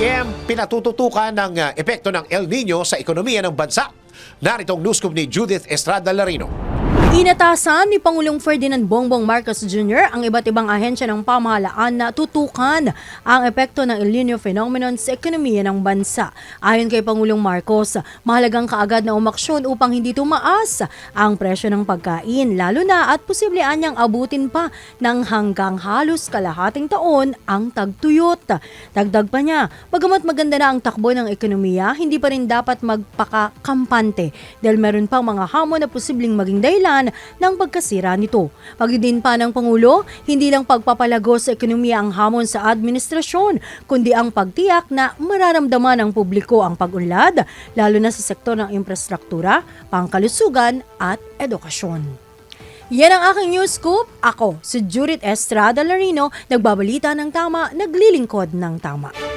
PM pinatututukan ng uh, epekto ng El Nino sa ekonomiya ng bansa. Naritong newscoop ni Judith Estrada Larino. Inatasan ni Pangulong Ferdinand Bongbong Marcos Jr. ang iba't ibang ahensya ng pamahalaan na tutukan ang epekto ng El Nino phenomenon sa ekonomiya ng bansa. Ayon kay Pangulong Marcos, mahalagang kaagad na umaksyon upang hindi tumaas ang presyo ng pagkain, lalo na at posible anyang abutin pa ng hanggang halos kalahating taon ang tagtuyot. Dagdag pa niya, bagamat maganda na ang takbo ng ekonomiya, hindi pa rin dapat magpakakampante dahil meron pang mga hamon na posibleng maging dahilan ng pagkasira nito. Pagdidin pa ng Pangulo, hindi lang pagpapalago sa ekonomiya ang hamon sa administrasyon, kundi ang pagtiyak na mararamdaman ng publiko ang pag-unlad, lalo na sa sektor ng infrastruktura, pangkalusugan at edukasyon. Yan ang aking news scoop. Ako, si Judith Estrada Larino, nagbabalita ng tama, naglilingkod ng tama.